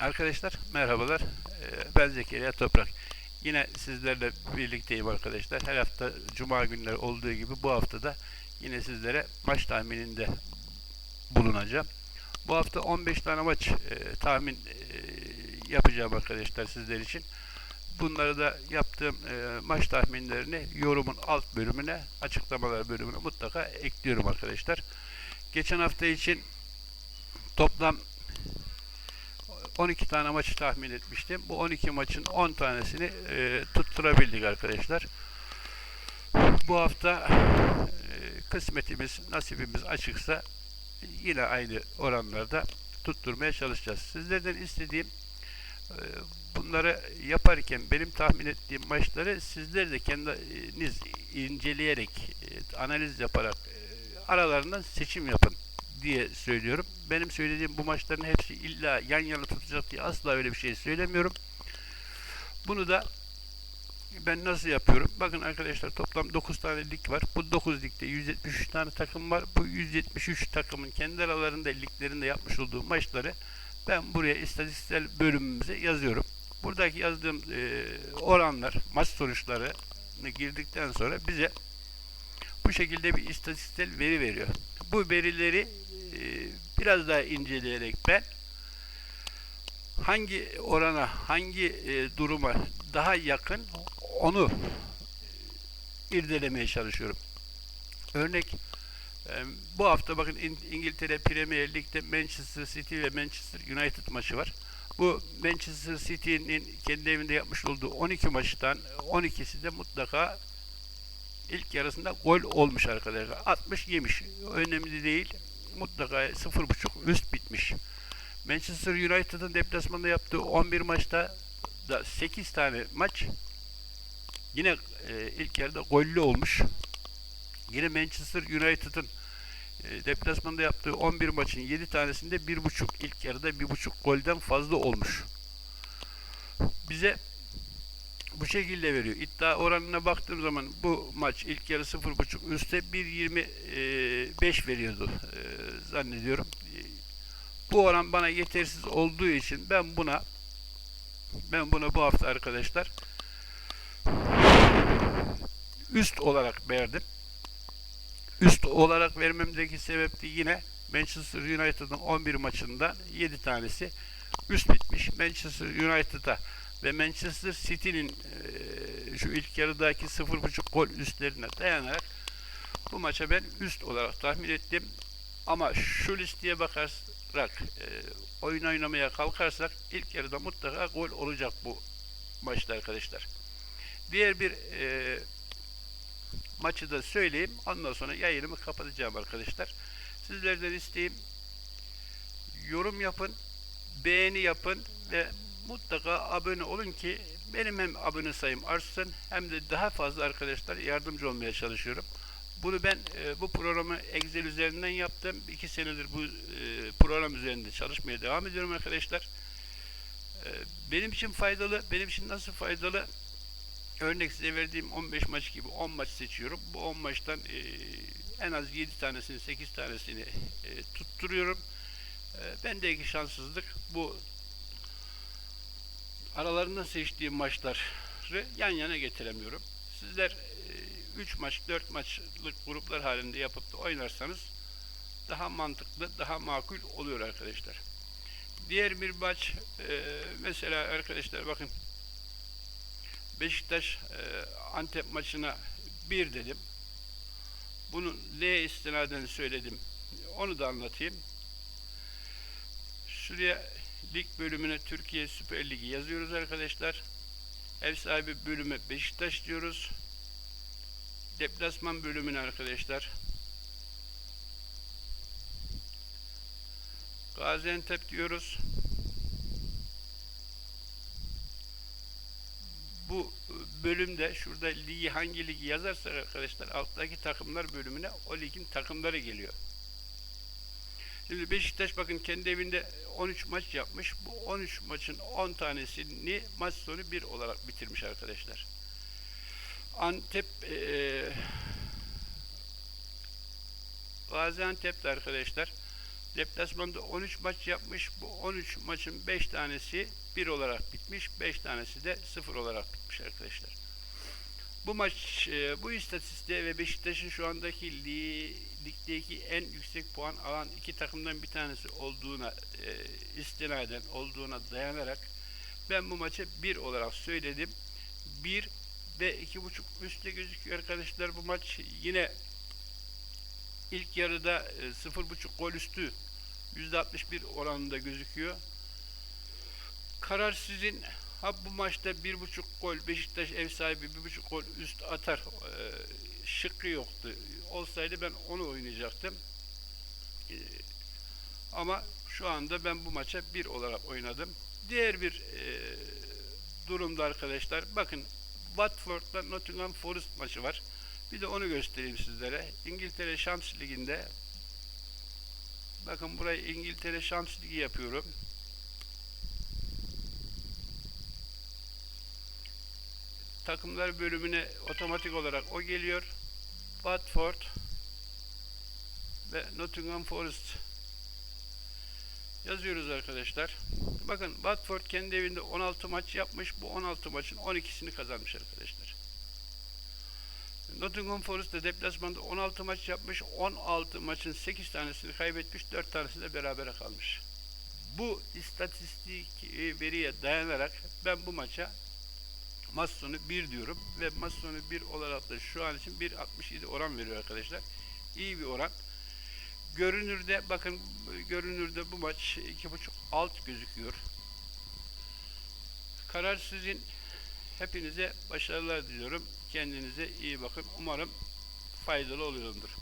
Arkadaşlar merhabalar. Ee, Ben Zekeriya Toprak. Yine sizlerle birlikteyim arkadaşlar. Her hafta cuma günleri olduğu gibi bu hafta da yine sizlere maç tahmininde bulunacağım. Bu hafta 15 tane maç e, tahmin e, yapacağım arkadaşlar sizler için. Bunları da yaptığım e, maç tahminlerini yorumun alt bölümüne, açıklamalar bölümüne mutlaka ekliyorum arkadaşlar. Geçen hafta için toplam 12 tane maçı tahmin etmiştim. Bu 12 maçın 10 tanesini e, tutturabildik arkadaşlar. Bu hafta e, kısmetimiz, nasibimiz açıksa yine aynı oranlarda tutturmaya çalışacağız. Sizlerden istediğim e, bunları yaparken benim tahmin ettiğim maçları sizler de kendiniz inceleyerek, e, analiz yaparak e, aralarından seçim yapın diye söylüyorum. Benim söylediğim bu maçların hepsi illa yan yana tutacak diye asla öyle bir şey söylemiyorum. Bunu da ben nasıl yapıyorum? Bakın arkadaşlar toplam 9 tane lig var. Bu 9 ligde 173 tane takım var. Bu 173 takımın kendi aralarında liglerinde yapmış olduğu maçları ben buraya istatistiksel bölümümüze yazıyorum. Buradaki yazdığım e, oranlar, maç sonuçlarını girdikten sonra bize bu şekilde bir istatistiksel veri veriyor. Bu verileri e, biraz daha inceleyerek ben hangi orana, hangi e, duruma daha yakın onu irdelemeye çalışıyorum. Örnek e, bu hafta bakın İn- İngiltere Premier Lig'de Manchester City ve Manchester United maçı var. Bu Manchester City'nin kendi evinde yapmış olduğu 12 maçtan 12'si de mutlaka ilk yarısında gol olmuş arkadaşlar. 60 yemiş. Önemli değil. Mutlaka 0.5 üst bitmiş. Manchester United'ın deplasmanda yaptığı 11 maçta da 8 tane maç yine e, ilk yarıda gollü olmuş. Yine Manchester United'ın e, deplasmanda yaptığı 11 maçın 7 tanesinde 1.5 ilk yarıda 1.5 golden fazla olmuş. Bize bu şekilde veriyor. İddia oranına baktığım zaman bu maç ilk yarı 0.5 üstte 1.25 veriyordu e, zannediyorum. Bu oran bana yetersiz olduğu için ben buna ben buna bu hafta arkadaşlar üst olarak verdim. Üst olarak vermemdeki sebep de yine Manchester United'ın 11 maçında 7 tanesi üst bitmiş. Manchester United'a ve Manchester City'nin şu ilk yarıdaki 0.5 gol üstlerine dayanarak bu maça ben üst olarak tahmin ettim. Ama şu listeye bakarak e, oyun oynamaya kalkarsak ilk yarıda mutlaka gol olacak bu maçta arkadaşlar. Diğer bir e, maçı da söyleyeyim. Ondan sonra yayınımı kapatacağım arkadaşlar. Sizlerden isteğim yorum yapın, beğeni yapın ve mutlaka abone olun ki benim hem abone sayım artsın hem de daha fazla arkadaşlar yardımcı olmaya çalışıyorum. Bunu ben e, bu programı Excel üzerinden yaptım. İki senedir bu e, program üzerinde çalışmaya devam ediyorum arkadaşlar. E, benim için faydalı. Benim için nasıl faydalı? Örnek size verdiğim 15 maç gibi 10 maç seçiyorum. Bu 10 maçtan e, en az 7 tanesini 8 tanesini e, tutturuyorum. E, bendeki şanssızlık bu aralarından seçtiğim maçları yan yana getiremiyorum. Sizler 3 maç 4 maçlık gruplar halinde yapıp da oynarsanız daha mantıklı, daha makul oluyor arkadaşlar. Diğer bir maç e, mesela arkadaşlar bakın Beşiktaş e, Antep maçına bir dedim. Bunu L istinaden söyledim. Onu da anlatayım. Şuraya lig bölümüne Türkiye Süper Ligi yazıyoruz arkadaşlar. Ev sahibi bölüme Beşiktaş diyoruz. Deplasman bölümüne arkadaşlar. Gaziantep diyoruz. Bu bölümde şurada ligi hangi ligi yazarsak arkadaşlar alttaki takımlar bölümüne o ligin takımları geliyor. Şimdi Beşiktaş bakın kendi evinde 13 maç yapmış. Bu 13 maçın 10 tanesini maç sonu 1 olarak bitirmiş arkadaşlar. Antep e, Gaziantep'te arkadaşlar Deplasmanda 13 maç yapmış. Bu 13 maçın 5 tanesi 1 olarak bitmiş. 5 tanesi de 0 olarak bitmiş arkadaşlar. Bu maç e, bu istatistiğe ve Beşiktaş'ın şu andaki li, ligdeki en yüksek puan alan iki takımdan bir tanesi olduğuna e, istinaden olduğuna dayanarak ben bu maçı 1 olarak söyledim. 1 ve 2.5 üstte gözüküyor arkadaşlar bu maç yine ilk yarıda e, 0.5 gol üstü %61 oranında gözüküyor. Karar sizin. Ha bu maçta bir buçuk gol Beşiktaş ev sahibi bir buçuk gol üst atar e, şıkkı yoktu. Olsaydı ben onu oynayacaktım. E, ama şu anda ben bu maça bir olarak oynadım. Diğer bir e, durumda arkadaşlar bakın Watford'la Nottingham Forest maçı var. Bir de onu göstereyim sizlere. İngiltere Şans Ligi'nde bakın burayı İngiltere Şans Ligi yapıyorum. takımlar bölümüne otomatik olarak o geliyor. Watford ve Nottingham Forest yazıyoruz arkadaşlar. Bakın Watford kendi evinde 16 maç yapmış. Bu 16 maçın 12'sini kazanmış arkadaşlar. Nottingham Forest de deplasmanda 16 maç yapmış. 16 maçın 8 tanesini kaybetmiş. 4 tanesi de berabere kalmış. Bu istatistik e, veriye dayanarak ben bu maça maç sonu 1 diyorum ve maç sonu 1 olarak da şu an için 1.67 oran veriyor arkadaşlar. İyi bir oran. Görünürde bakın görünürde bu maç 2.5 alt gözüküyor. Karar sizin. Hepinize başarılar diliyorum. Kendinize iyi bakın. Umarım faydalı oluyorumdur.